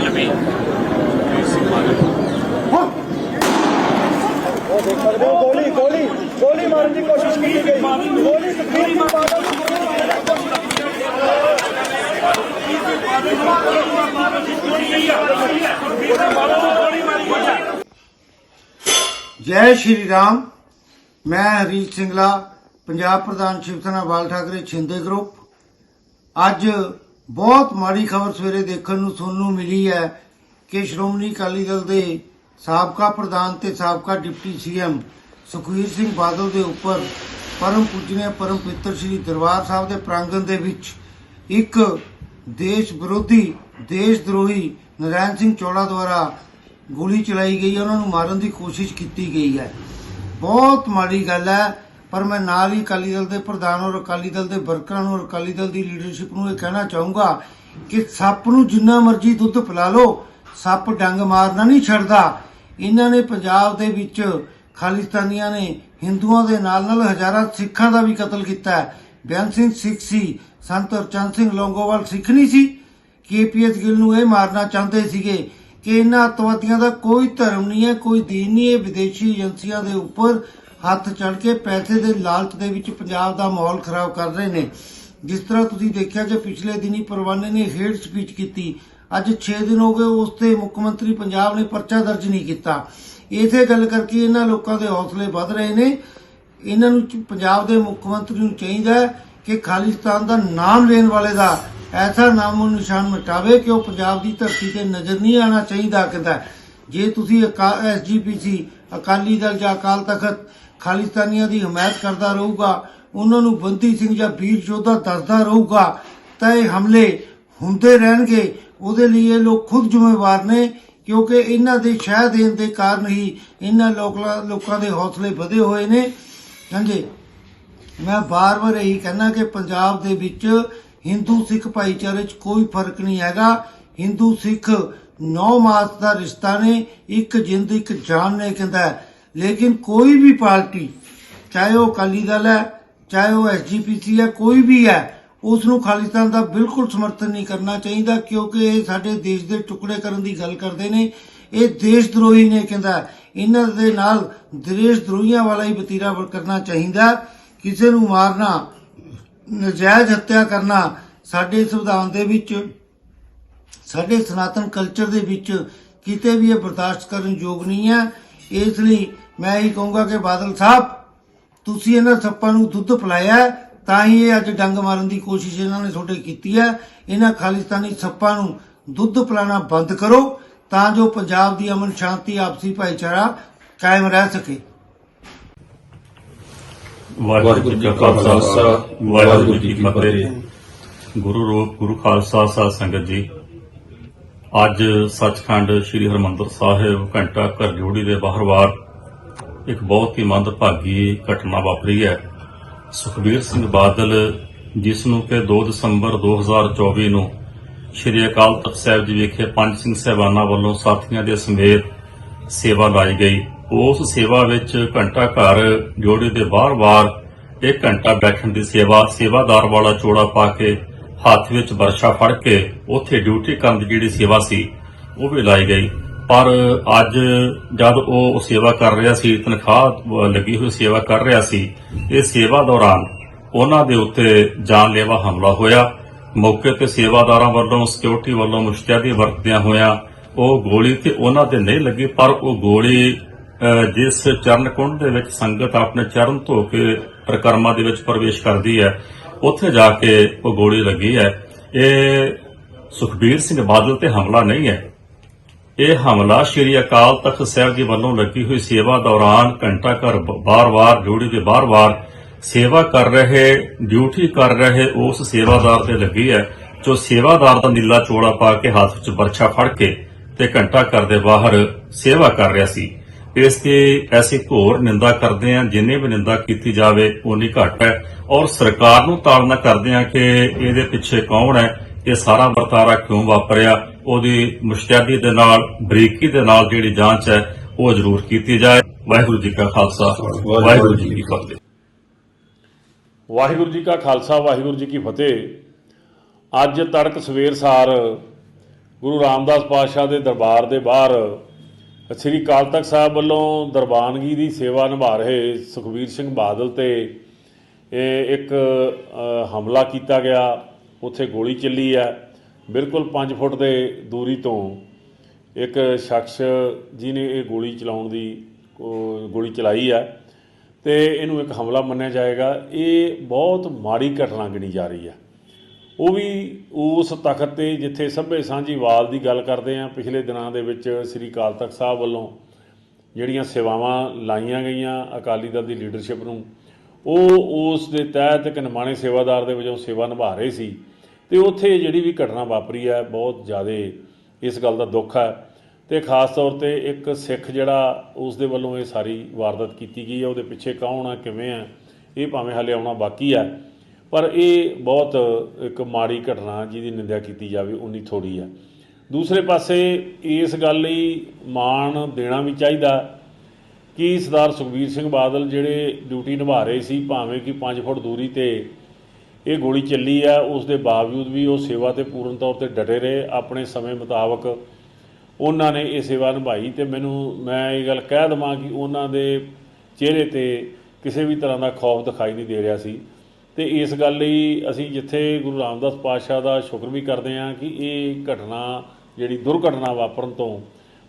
ਮਾਨਵੀ ਵੀਰ ਸਿੰਘ ਮਾਨਵੀ ਉਹ ਦੇਖ ਸਕਦੇ ਹੋ ਗੋਲੀ ਗੋਲੀ ਗੋਲੀ ਮਾਰਨ ਦੀ ਕੋਸ਼ਿਸ਼ ਕੀਤੀ ਗਈ ਗੋਲੀ ਸੁਖਬੀਰ ਸਿੰਘ ਬਾਦਲ ਨੂੰ ਗੋਲੀ ਮਾਰਨ ਦੀ ਕੋਸ਼ਿਸ਼ ਕੀਤੀ ਗਈ ਜੈ ਸ਼੍ਰੀ ਰਾਮ ਮੈਂ ਹਰੀਸ਼ ਸਿੰਘਲਾ ਪੰਜਾਬ ਪ੍ਰਧਾਨ ਸ਼ਿਵ ਸੈਨਾ ਬਾਲ ਠਾਕਰੇ ਛਿੰਦੇ ਗਰੁੱਪ ਅੱਜ ਬਹੁਤ ਮਾੜੀ ਖਬਰ ਸਵੇਰੇ ਦੇਖਣ ਨੂੰ ਸੁਣਨ ਨੂੰ ਮਿਲੀ ਹੈ ਕਿ ਸ਼੍ਰੋਮਣੀ ਅਕਾਲੀ ਦਲ ਦੇ ਸਾਬਕਾ ਪ੍ਰਧਾਨ ਤੇ ਸਾਬਕਾ deputy C M Sukhbir Singh Badal ਦੇ ਉੱਪਰ ਪਰਮ ਪੂਜਨੀय ਪਰਮ ਪਿੱਤਰ ਸ੍ਰੀ ਦਰਬਾਰ ਸਾਹਿਬ ਦੇ ਪ੍ਰਾਂਗਣ ਦੇ ਵਿੱਚ ਇੱਕ ਦੇਸ਼ ਵਿਰੋਧੀ, ਦੇਸ਼ ਦਰੋਹੀ ਨਰੈਣ ਸਿੰਘ ਚੋੜਾ ਦੁਆਰਾ ਗੋਲੀ ਚਲਾਈ ਗਈ ਹੈ। ਉਹਨਾਂ ਨੂੰ ਮਾਰਨ ਦੀ ਕੋਸ਼ਿਸ਼ ਕੀਤੀ ਗਈ ਹੈ। ਬਹੁਤ ਮਾੜੀ ਗੱਲ ਹੈ। ਪਰ ਮੈਂ ਨਾਲ ਹੀ ਅਕਾਲੀ ਦਲ ਦੇ ਪ੍ਰਧਾਨ ਔਰ ਅਕਾਲੀ ਦਲ ਦੇ ਵਰਕਰਾਂ ਨੂੰ ਔਰ ਅਕਾਲੀ ਦਲ ਦੀ ਲੀਡਰਸ਼ਿਪ ਨੂੰ ਇਹ ਕਹਿਣਾ ਚਾਹੂੰਗਾ ਕਿ ਸੱਪ ਨੂੰ ਜਿੰਨਾ ਮਰਜ਼ੀ ਦੁੱਧ ਪਿਲਾ ਲਓ, ਸੱਪ ਡੰਗ ਮਾਰਨਾ ਨਹੀਂ ਛੱਡਦਾ। ਇਹਨਾਂ ਨੇ ਪੰਜਾਬ ਦੇ ਵਿੱਚ ਖਾਲਿਸਤਾਨੀਆਂ ਨੇ ਹਿੰਦੂਆਂ ਦੇ ਨਾਲ ਨਾਲ ਹਜ਼ਾਰਾਂ ਸਿੱਖਾਂ ਦਾ ਵੀ ਕਤਲ ਕੀਤਾ ਹੈ। ਬਿਆਨ ਸਿੰਘ ਸਿੱਖ ਸੀ, ਸੰਤ ਹਰਚੰਦ ਸਿੰਘ ਲੌਂਗੋਵਾਲ ਸਿੱਖ ਨਹੀਂ ਸੀ। ਕੇਪੀਐਸ ਗਿੱਲ ਨੂੰ ਇਹ ਮਾਰਨਾ ਚਾਹੁੰਦੇ ਸੀਗੇ ਕਿ ਇਹਨਾਂ ਅੱਤਵਾਦੀਆਂ ਦਾ ਕੋਈ ਧਰਮ ਨਹੀਂ ਹੈ, ਕੋਈ ਦੀਨ ਨਹੀਂ ਹੈ, ਵਿਦੇਸ਼ੀ ਏਜੰਸੀਆਂ ਦੇ ਉੱਪਰ ਹੱਥ ਚੜ ਕੇ ਪੈਸੇ ਦੇ ਲਾਲਚ ਦੇ ਵਿੱਚ ਪੰਜਾਬ ਦਾ ਮਾਹੌਲ ਖਰਾਬ ਕਰ ਰਹੇ ਨੇ। ਜਿਸ ਤਰ੍ਹਾਂ ਤੁਸੀਂ ਦੇਖਿਆ ਕਿ ਪਿਛਲੇ ਦਿਨੀ ਪਰਵਾਨੇ ਨੇ ਹੇਡ ਸਪੀਚ ਕੀਤੀ। ਅੱਜ 6 ਦਿਨ ਹੋ ਗਏ, ਉਸ ਤੇ ਮੁੱਖ ਮੰਤਰੀ ਪੰਜਾਬ ਨੇ ਪਰਚਾ ਦਰਜ ਨਹੀਂ ਕੀਤਾ। ਇਸੇ ਗੱਲ ਕਰਕੇ ਇਹਨਾਂ ਲੋਕਾਂ ਦੇ ਹੌਸਲੇ ਵੱਧ ਰਹੇ ਨੇ। ਇਹਨਾਂ ਨੂੰ ਪੰਜਾਬ ਦੇ ਮੁੱਖ ਮੰਤਰੀ ਨੂੰ ਚਾਹੀਦਾ ਹੈ ਕਿ ਖਾਲਿਸਤਾਨ ਦਾ ਨਾਮ ਲੈਣ ਵਾਲੇ ਦਾ ਐਸਾ ਨਾਮੋ ਨਿਸ਼ਾਨ ਮਿਟਾਵੇ ਕਿ ਉਹ ਪੰਜਾਬ ਦੀ ਧਰਤੀ ਤੇ ਨਜ਼ਰ ਨਹੀਂ ਆਣਾ ਚਾਹੀਦਾ, ਕਹਿੰਦਾ ਜੇ ਤੁਸੀਂ ਐਸਜੀਪੀਸੀ ਅਕਾਲੀ ਦਲ ਜਾਂ ਅਕਾਲ ਤਖਤ ਖਾਲਿਸਤਾਨੀਆਂ ਦੀ ਹਮਾਇਤ ਕਰਦਾ ਰਹੂਗਾ, ਉਹਨਾਂ ਨੂੰ ਬੰਦੀ ਸਿੰਘ ਜਾਂ ਵੀਰ ਯੋਧਾ ਦੱਸਦਾ ਰਹੂਗਾ, ਤਾਂ ਇਹ ਹਮਲੇ ਹੁੰਦੇ ਰਹਿਣਗੇ। ਉਹਦੇ ਲਈ ਇਹ ਲੋਕ ਖੁਦ ਜ਼ਿੰਮੇਵਾਰ ਨੇ, ਕਿਉਂਕਿ ਇਹਨਾਂ ਦੇ ਸ਼ਹਿ ਦੇਣ ਦੇ ਕਾਰਨ ਹੀ ਇਹਨਾਂ ਲੋਕਾਂ ਲੋਕਾਂ ਦੇ ਹੌਸਲੇ ਵਧੇ ਹੋਏ ਨੇ। ਹਾਂਜੀ, ਮੈਂ ਬਾਰ-ਬਾਰ ਇਹੀ ਕਹਿਣਾ ਕਿ ਪੰਜਾਬ ਦੇ ਵਿੱਚ ਹਿੰਦੂ ਸਿੱਖ ਭਾਈਚਾਰੇ 'ਚ ਕੋਈ ਫ਼ਰਕ ਨਹੀਂ ਹੈਗਾ। ਹਿੰਦੂ ਸਿੱਖ ਨੌ ਮਾਸ ਦਾ ਰਿਸ਼ਤਾ ਨੇ, ਇੱਕ ਜਿੰਦ ਇੱਕ ਜਾਨ ਨੇ, ਕਹਿੰਦਾ ਹੈ। ਲੇਕਿਨ ਕੋਈ ਵੀ ਪਾਰਟੀ, ਚਾਹੇ ਉਹ ਅਕਾਲੀ ਦਲ ਹੈ, ਚਾਹੇ ਉਹ ਐਸਜੀਪੀਸੀ ਹੈ, ਕੋਈ ਵੀ ਹੈ ਉਸ ਨੂੰ ਖਾਲਿਸਤਾਨ ਦਾ ਬਿਲਕੁਲ ਸਮਰਥਨ ਨਹੀਂ ਕਰਨਾ ਚਾਹੀਦਾ ਕਿਉਂਕਿ ਇਹ ਸਾਡੇ ਦੇਸ਼ ਦੇ ਟੁਕੜੇ ਕਰਨ ਦੀ ਗੱਲ ਕਰਦੇ ਨੇ। ਇਹ ਦੇਸ਼ ਦਰੋਹੀ ਨੇ ਕਹਿੰਦਾ। ਇਹਨਾਂ ਦੇ ਨਾਲ ਦੇਸ਼ ਦਰੋਹੀਆਂ ਵਾਲਾ ਹੀ ਵਤੀਰਾ ਕਰਨਾ ਚਾਹੀਦਾ। ਕਿਸੇ ਨੂੰ ਮਾਰਨਾ, ਨਜਾਇਜ਼ ਹੱਤਿਆ ਕਰਨਾ ਸਾਡੇ ਸੰਵਿਧਾਨ ਦੇ ਵਿੱਚ, ਸਾਡੇ ਸਨਾਤਨ ਕਲਚਰ ਦੇ ਵਿੱਚ ਕਿਤੇ ਵੀ ਇਹ ਬਰਦਾਸ਼ਤ ਕਰਨ ਯੋਗ ਨਹੀਂ ਹੈ। ਇਸ ਲਈ ਮੈਂ ਇਹੀ ਕਹੂੰਗਾ ਕਿ ਬਾਦਲ ਸਾਹਿਬ ਤੁਸੀਂ ਇਹਨਾਂ ਸੱਪਾਂ ਨੂੰ ਦੁੱਧ ਪਿਲਾਇਆ ਹੈ, ਤਾਂ ਹੀ ਇਹ ਅੱਜ ਡੰਗ ਮਾਰਨ ਦੀ ਕੋਸ਼ਿਸ਼ ਇਹਨਾਂ ਨੇ ਤੁਹਾਡੇ ਕੀਤੀ ਹੈ। ਇਹਨਾਂ ਖਾਲਿਸਤਾਨੀ ਸੱਪਾਂ ਨੂੰ ਦੁੱਧ ਪਿਲਾਣਾ ਬੰਦ ਕਰੋ ਤਾਂ ਜੋ ਪੰਜਾਬ ਦੀ ਅਮਨ ਸ਼ਾਂਤੀ ਆਪਸੀ ਭਾਈਚਾਰਾ ਕਾਇਮ ਰਹਿ ਸਕੇ। ਵਾਹਿਗੁਰੂ ਜੀ ਕਾ ਖਾਲਸਾ ਵਾਹਿਗੁਰੂ ਜੀ ਕੀ ਫਤਿਹ ਗੁਰੂ ਰੂਪ ਗੁਰੂ ਖਾਲਸਾ ਸਾਧ ਸੰਗਤ ਜੀ ਅੱਜ ਸੱਚਖੰਡ ਸ੍ਰੀ ਹਰਮੰਦਰ ਸਾਹਿਬ ਘੰਟਾ ਘਰ ਜੋੜੀ ਦੇ ਬਾਹਰਵਾਰ ਇੱਕ ਬਹੁਤ ਹੀ ਮੰਦਭਾਗੀ ਘਟਨਾ ਵਾਪਰੀ ਹੈ। ਸੁਖਬੀਰ ਸਿੰਘ ਬਾਦਲ, ਜਿਸ ਨੂੰ ਕਿ 2 ਦਸੰਬਰ 2024 ਨੂੰ ਸ੍ਰੀ ਅਕਾਲ ਤਖਤ ਸਾਹਿਬ ਜੀ ਵਿਖੇ ਪੰਜ ਸਿੰਘ ਸਹਿਬਾਨਾਂ ਵੱਲੋਂ ਸਾਥੀਆਂ ਦੇ ਸਮੇਤ ਸੇਵਾ ਲਾਈ ਗਈ। ਉਸ ਸੇਵਾ ਵਿੱਚ ਘੰਟਾ ਘਰ ਜੋੜੇ ਦੇ ਬਾਰ-ਬਾਰ ਇੱਕ ਘੰਟਾ ਬੈਠਣ ਦੀ ਸੇਵਾ, ਸੇਵਾਦਾਰ ਵਾਲਾ ਚੋੜਾ ਪਾ ਕੇ ਹੱਥ ਵਿੱਚ ਵਰਸ਼ਾ ਫੜ ਕੇ ਉੱਥੇ ਡਿਊਟੀ ਕਰਨ ਦੀ ਜਿਹੜੀ ਸੇਵਾ ਸੀ, ਉਹ ਵੀ ਲਾਈ ਗਈ। ਪਰ ਅੱਜ ਜਦ ਉਹ ਸੇਵਾ ਕਰ ਰਿਹਾ ਸੀ, ਤਨਖਾਹ ਲੱਗੀ ਹੋਈ ਸੇਵਾ ਕਰ ਰਿਹਾ ਸੀ, ਇਹ ਸੇਵਾ ਦੌਰਾਨ ਉਹਨਾਂ ਦੇ ਉੱਤੇ ਜਾਨਲੇਵਾ ਹਮਲਾ ਹੋਇਆ। ਮੌਕੇ ਤੇ ਸੇਵਾਦਾਰਾਂ ਵੱਲੋਂ ਸਿਕਿਉਰਿਟੀ ਵੱਲੋਂ ਮੁਸ਼ਤੈਦੀ ਵਰਤਦਿਆਂ ਹੋਇਆਂ ਉਹ ਗੋਲੀ ਤੇ ਉਹਨਾਂ ਤੇ ਨਹੀਂ ਲੱਗੀ, ਪਰ ਉਹ ਗੋਲੀ ਜਿਸ ਚਰਨ ਕੁੰਡ ਦੇ ਵਿੱਚ ਸੰਗਤ ਆਪਣੇ ਚਰਨ ਧੋ ਕੇ ਪ੍ਰਕਰਮਾਂ ਦੇ ਵਿੱਚ ਪ੍ਰਵੇਸ਼ ਕਰਦੀ ਹੈ, ਉੱਥੇ ਜਾ ਕੇ ਉਹ ਗੋਲੀ ਲੱਗੀ ਹੈ। ਇਹ ਸੁਖਬੀਰ ਸਿੰਘ ਬਾਦਲ ਤੇ ਹਮਲਾ ਨਹੀਂ ਹੈ। ਇਹ ਹਮਲਾ ਸ਼੍ਰੀ ਅਕਾਲ ਤਖਤ ਸਾਹਿਬ ਜੀ ਵੱਲੋਂ ਲੱਗੀ ਹੋਈ ਸੇਵਾ ਦੌਰਾਨ ਘੰਟਾ ਘਰ ਬਾਰ-ਬਾਰ, ਡਿਊਟੀ ਦੇ ਬਾਰ-ਬਾਰ ਸੇਵਾ ਕਰ ਰਹੇ, ਡਿਊਟੀ ਕਰ ਰਹੇ ਉਸ ਸੇਵਾਦਾਰ ਤੇ ਲੱਗੀ ਹੈ, ਜੋ ਸੇਵਾਦਾਰ ਦਾ ਨੀਲਾ ਚੋਲਾ ਪਾ ਕੇ ਹੱਥ ਵਿੱਚ ਬਰਛਾ ਫੜ ਕੇ ਤੇ ਘੰਟਾ ਘਰ ਦੇ ਬਾਹਰ ਸੇਵਾ ਕਰ ਰਿਹਾ ਸੀ। ਇਸ ਤੇ ਐਸੀ ਘੋਰ ਨਿੰਦਾ ਕਰਦੇ ਆ ਜਿੰਨੇ ਵੀ ਨਿੰਦਾ ਕੀਤੀ ਜਾਵੇ ਉਨੀ ਘੱਟ ਹੈ ਔਰ ਸਰਕਾਰ ਨੂੰ ਤਾੜਨਾ ਕਰਦੇ ਆ ਕਿ ਇਹਦੇ ਪਿੱਛੇ ਕੌਣ ਹੈ ਇਹ ਸਾਰਾ ਵਰਤਾਰਾ ਕਿਉਂ ਵਾਪਰਿਆ? ਉਹਦੀ ਮੁਸ਼ਤੈਦੀ ਦੇ ਨਾਲ ਬਰੀਕੀ ਦੇ ਨਾਲ ਜਿਹੜੀ ਜਾਂਚ ਹੈ ਉਹ ਜ਼ਰੂਰ ਕੀਤੀ ਜਾਏ। ਵਾਹਿਗੁਰੂ ਜੀ ਕਾ ਖਾਲਸਾ ਵਾਹਿਗੁਰੂ ਜੀ ਕੀ ਫਤਿਹ। ਵਾਹਿਗੁਰੂ ਜੀ ਕਾ ਖਾਲਸਾ ਵਾਹਿਗੁਰੂ ਜੀ ਕੀ ਫਤਿਹ। ਅੱਜ ਤੜਕ ਸਵੇਰ ਸਾਰ ਗੁਰੂ ਰਾਮਦਾਸ ਪਾਤਸ਼ਾਹ ਦੇ ਦਰਬਾਰ ਦੇ ਬਾਹਰ ਸ੍ਰੀ ਅਕਾਲ ਤਖਤ ਸਾਹਿਬ ਵੱਲੋਂ ਦਰਬਾਨਗੀ ਦੀ ਸੇਵਾ ਨਿਭਾ ਰਹੇ ਸੁਖਬੀਰ ਸਿੰਘ ਬਾਦਲ ਤੇ ਇਹ ਇੱਕ ਹਮਲਾ ਕੀਤਾ ਗਿਆ। ਉੱਥੇ ਗੋਲੀ ਚੱਲੀ ਹੈ ਬਿਲਕੁਲ 5 ਫੁੱਟ ਦੇ ਦੂਰੀ ਤੋਂ ਇੱਕ ਸ਼ਖਸ ਜਿਨੇ ਇਹ ਗੋਲੀ ਚਲਾਉਣ ਦੀ ਗੋਲੀ ਚਲਾਈ ਹੈ ਤੇ ਇਹਨੂੰ ਇੱਕ ਹਮਲਾ ਮੰਨਿਆ ਜਾਏਗਾ। ਇਹ ਬਹੁਤ ਮਾੜੀ ਘਟਨਾ ਗਿਣੀ ਜਾ ਰਹੀ ਹੈ ਉਹ ਵੀ ਉਸ ਤਖਤ ਤੇ ਜਿੱਥੇ ਸਭੇ ਸਾਂਝੀਵਾਲ ਦੀ ਗੱਲ ਕਰਦੇ ਆ, ਪਿਛਲੇ ਦਿਨਾਂ ਦੇ ਵਿੱਚ ਸ੍ਰੀ ਅਕਾਲ ਤਖਤ ਸਾਹਿਬ ਵੱਲੋਂ ਜਿਹੜੀਆਂ ਸੇਵਾਵਾਂ ਲਾਈਆਂ ਗਈਆਂ ਅਕਾਲੀ ਦਲ ਦੀ ਲੀਡਰਸ਼ਿਪ ਨੂੰ, ਉਹ ਉਸ ਦੇ ਤਹਿਤ ਇੱਕ ਨਿਮਾਣੇ ਸੇਵਾਦਾਰ ਦੇ ਵਜੋਂ ਸੇਵਾ ਨਿਭਾ ਰਹੇ ਸੀ। ਤੇ ਉੱਥੇ ਜਿਹੜੀ ਵੀ ਘਟਨਾ ਵਾਪਰੀ ਹੈ, ਬਹੁਤ ਜ਼ਿਆਦਾ ਇਸ ਗੱਲ ਦਾ ਦੁੱਖ ਹੈ ਤੇ ਖਾਸ ਤੌਰ ਤੇ ਇੱਕ ਸਿੱਖ ਜਿਹੜਾ ਉਸ ਦੇ ਵੱਲੋਂ ਇਹ ਸਾਰੀ ਵਾਰਦਾਤ ਕੀਤੀ ਗਈ ਹੈ, ਉਹਦੇ ਪਿੱਛੇ ਕੌਣ ਆ ਕਿਵੇਂ ਆ ਇਹ ਭਾਵੇਂ ਹਾਲੇ ਆਉਣਾ ਬਾਕੀ ਹੈ, ਪਰ ਇਹ ਬਹੁਤ ਇੱਕ ਮਾੜੀ ਘਟਨਾ ਜਿਹਦੀ ਨਿੰਦਿਆ ਕੀਤੀ ਜਾਵੇ ਉਨੀ ਥੋੜੀ ਹੈ। ਦੂਸਰੇ ਪਾਸੇ ਇਸ ਗੱਲ ਲਈ ਮਾਣ ਦੇਣਾ ਵੀ ਚਾਹੀਦਾ ਕਿ ਸਰਦਾਰ ਸੁਖਬੀਰ ਸਿੰਘ ਬਾਦਲ ਜਿਹੜੇ ਡਿਊਟੀ ਨਿਭਾ ਰਹੇ ਸੀ, ਭਾਵੇਂ ਕਿ 5 ਫੁੱਟ ਦੂਰੀ ਤੇ ਇਹ ਗੋਲੀ ਚੱਲੀ ਆ ਉਸ ਦੇ ਬਾਵਜੂਦ ਵੀ ਉਹ ਸੇਵਾ ਤੇ ਪੂਰਨ ਤੌਰ ਤੇ ਡਟੇ ਰਹੇ। ਆਪਣੇ ਸਮੇਂ ਮੁਤਾਬਕ ਉਹਨਾਂ ਨੇ ਇਹ ਸੇਵਾ ਨਿਭਾਈ ਤੇ ਮੈਨੂੰ, ਮੈਂ ਇਹ ਗੱਲ ਕਹਿ ਦਵਾਂ ਕਿ ਉਹਨਾਂ ਦੇ ਚਿਹਰੇ ਤੇ ਕਿਸੇ ਵੀ ਤਰ੍ਹਾਂ ਦਾ ਖੌਫ ਦਿਖਾਈ ਨਹੀਂ ਦੇ ਰਿਹਾ ਸੀ। ਤੇ ਇਸ ਗੱਲ ਲਈ ਅਸੀਂ ਜਿੱਥੇ ਗੁਰੂ ਰਾਮਦਾਸ ਪਾਤਸ਼ਾਹ ਦਾ ਸ਼ੁਕਰ ਵੀ ਕਰਦੇ ਹਾਂ ਕਿ ਇਹ ਘਟਨਾ, ਜਿਹੜੀ ਦੁਰਘਟਨਾ ਵਾਪਰਨ ਤੋਂ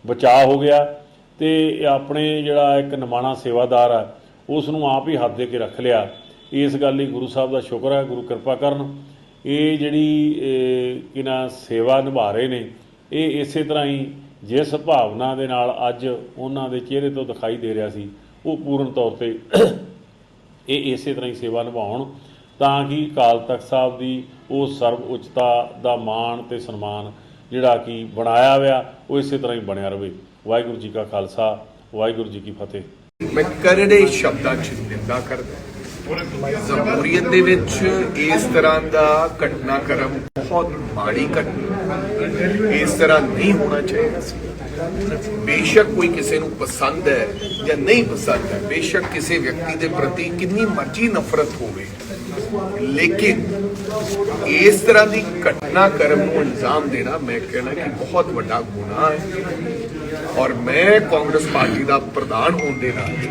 ਬਚਾਅ ਹੋ ਗਿਆ ਤੇ ਇਹ ਆਪਣੇ ਜਿਹੜਾ ਇੱਕ ਨਿਮਾਣਾ ਸੇਵਾਦਾਰ ਆ ਉਸ ਨੂੰ ਆਪ ਹੀ ਹੱਥ ਦੇ ਕੇ ਰੱਖ ਲਿਆ। ਇਸ ਗੱਲ ਲਈ ਗੁਰੂ ਸਾਹਿਬ ਦਾ ਸ਼ੁਕਰ ਹੈ ਗੁਰੂ ਕਿਰਪਾ ਕਰਨ। ਇਹ ਜਿਹੜੀ ਇਹ, ਨਾ ਸੇਵਾ ਨਿਭਾ ਰਹੇ ਨੇ ਇਹ ਇਸੇ ਤਰ੍ਹਾਂ ਹੀ ਜਿਸ ਭਾਵਨਾ ਦੇ ਨਾਲ ਅੱਜ ਉਹਨਾਂ ਦੇ ਚਿਹਰੇ ਤੋਂ ਦਿਖਾਈ ਦੇ ਰਿਹਾ ਸੀ ਉਹ ਪੂਰਨ ਤੌਰ ਤੇ ਇਹ ਇਸੇ ਤਰ੍ਹਾਂ ਹੀ ਸੇਵਾ ਨਿਭਾਉਣ ਤਾਂ ਕਿ ਅਕਾਲ ਤਖਤ ਸਾਹਿਬ ਦੀ ਉਹ ਸਰਵ ਉੱਚਤਾ ਦਾ ਮਾਣ ਤੇ ਸਨਮਾਨ ਜਿਹੜਾ ਕਿ ਬਣਾਇਆ ਹੋਇਆ ਉਹ ਇਸੇ ਤਰ੍ਹਾਂ ਹੀ ਬਣਿਆ ਰਵੇ। ਵਾਹਿਗੁਰੂ ਜੀ ਕਾ ਖਾਲਸਾ ਵਾਹਿਗੁਰੂ ਜੀ ਕੀ ਫਤਿਹ। ਮੈਂ ਕਰੜੇ ਸ਼ਬਦਾਂ 'ਚ ਨਿੰਦਾ ਕਰਦਾ। ਜਮਹੂਰੀਅਤ ਦੇ ਵਿੱਚ ਇਸ ਤਰ੍ਹਾਂ ਦਾ ਘਟਨਾਕ੍ਰਮ ਬਹੁਤ ਮਾੜੀ ਘਟਨਾ ਇਸ ਤਰ੍ਹਾਂ ਨਹੀਂ ਹੋਣਾ ਚਾਹੀਦਾ ਸੀ। ਬੇਸ਼ੱਕ ਕੋਈ ਕਿਸੇ ਨੂੰ ਪਸੰਦ ਹੈ ਜਾਂ ਨਹੀਂ ਪਸੰਦ ਹੈ, ਬੇਸ਼ੱਕ ਕਿਸੇ ਵਿਅਕਤੀ ਦੇ ਪ੍ਰਤੀ ਕਿੰਨੀ ਮਰਜ਼ੀ ਨਫ਼ਰਤ ਹੋਵੇ, ਲੇਕਿਨ ਇਸ ਤਰ੍ਹਾਂ ਦੀ ਘਟਨਾਕ੍ਰਮ ਨੂੰ ਅੰਜਾਮ ਦੇਣਾ ਮੈਂ ਕਹਿਣਾ ਕਿ ਬਹੁਤ ਵੱਡਾ ਗੁਨਾਹ ਹੈ। ਔਰ ਮੈਂ ਕਾਂਗਰਸ ਪਾਰਟੀ ਦਾ ਪ੍ਰਧਾਨ ਹੋਣ ਦੇ ਨਾਤੇ